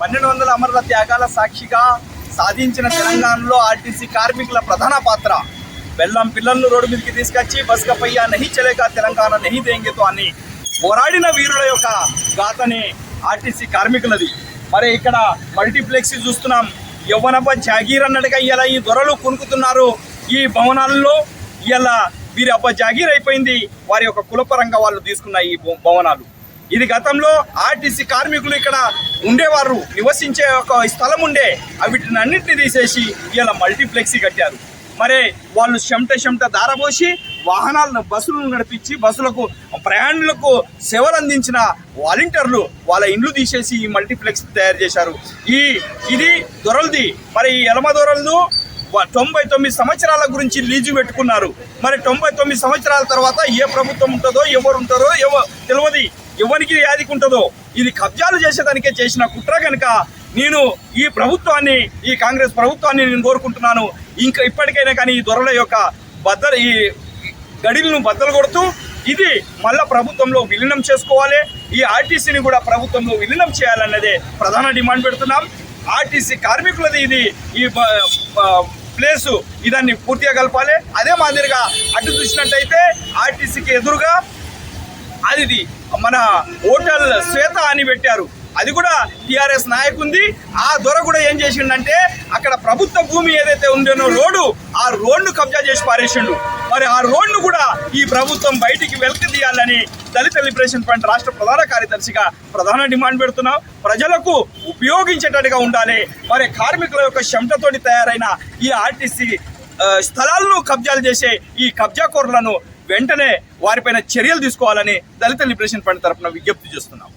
పన్నెండు వందల అమరుల త్యాగాల సాక్షిగా సాధించిన తెలంగాణలో ఆర్టీసీ కార్మికుల ప్రధాన పాత్ర. బెల్లం పిల్లలను రోడ్డు మీదకి తీసుకొచ్చి బస్క పయ్యా నహి చలేగా తెలంగాణ నహి దేంగితో అని పోరాడిన వీరుల యొక్క గాథని ఆర్టీసీ కార్మికులది. మరి ఇక్కడ మల్టీప్లెక్స్ చూస్తున్నాం. యవ్వనప జాగీర్ అన్నట్టుగా ఇలా ఈ దొరలు కొనుక్కుతున్నారు ఈ భవనాల్లో. ఇలా వీరి అబ్బ జాగీర్ అయిపోయింది. వారి యొక్క కులపరంగా వాళ్ళు తీసుకున్న ఈ భవనాలు. ఇది గతంలో ఆర్టీసీ కార్మికులు ఇక్కడ ఉండేవారు. నివసించే ఒక స్థలం ఉండే. వీటిని అన్నింటినీ తీసేసి ఇలా మల్టీప్లెక్సీ కట్టారు. మరి వాళ్ళు చెమట చెమట దారబోసి వాహనాలను బస్సులను నడిపించి బస్సులకు ప్రయాణికులకు సేవలు అందించిన వాలంటీర్లు వాళ్ళ ఇండ్లు తీసేసి ఈ మల్టీప్లెక్స్ తయారు చేశారు. ఈ ఇది దొరలది. మరి ఈ ఎలమ దొరలు తొంభై తొమ్మిది సంవత్సరాల గురించి లీజు పెట్టుకున్నారు. మరి తొంభై తొమ్మిది సంవత్సరాల తర్వాత ఏ ప్రభుత్వం ఉంటుందో ఎవరు ఉంటారో ఎవ తెలియదు. ఎవరికి వ్యాధికి ఉంటుందో ఇది కబ్జాలు చేసేదానికే చేసిన కుట్ర కనుక నేను ఈ ప్రభుత్వాన్ని ఈ కాంగ్రెస్ ప్రభుత్వాన్ని నేను కోరుకుంటున్నాను. ఇంకా ఇప్పటికైనా కానీ ఈ దొరల యొక్క బద్దలు ఈ గడిలను బద్దలు కొడుతూ ఇది మళ్ళా ప్రభుత్వంలో విలీనం చేసుకోవాలి. ఈ ఆర్టీసీని కూడా ప్రభుత్వంలో విలీనం చేయాలన్నదే ప్రధాన డిమాండ్ పెడుతున్నాం. ఆర్టీసీ కార్మికులది ఇది ఈ ప్లేసు ఇదాన్ని పూర్తిగా కలపాలి. అదే మాదిరిగా అటు చూసినట్టయితే ఆర్టీసీకి ఎదురుగా అది మన హోటల్ శ్వేత అని పెట్టారు. అది కూడా టిఆర్ఎస్ నాయకుంది. ఆ దొర కూడా ఏం చేసిండంటే అక్కడ ప్రభుత్వ భూమి ఏదైతే ఉందేనో రోడ్డు ఆ రోడ్ను కబ్జా చేసి పారేసిండు. మరి ఆ రోడ్ను కూడా ఈ ప్రభుత్వం బయటికి వెలికి తీయాలని దళిత లిబరేషన్ ఫ్రంట్ రాష్ట్ర ప్రధాన కార్యదర్శిగా ప్రధాన డిమాండ్ పెడుతున్నాం. ప్రజలకు ఉపయోగించేటట్టుగా ఉండాలి. మరి కార్మికుల యొక్క చెమటతోటి తయారైన ఈ ఆర్టీసీ స్థలాలను కబ్జాలు చేసే ఈ కబ్జాకోరులను వెంటనే వారిపైన చర్యలు తీసుకోవాలని దళిత లిబరేషన్ ఫ్రంట్ తరఫున విజ్ఞప్తి చేస్తున్నాం.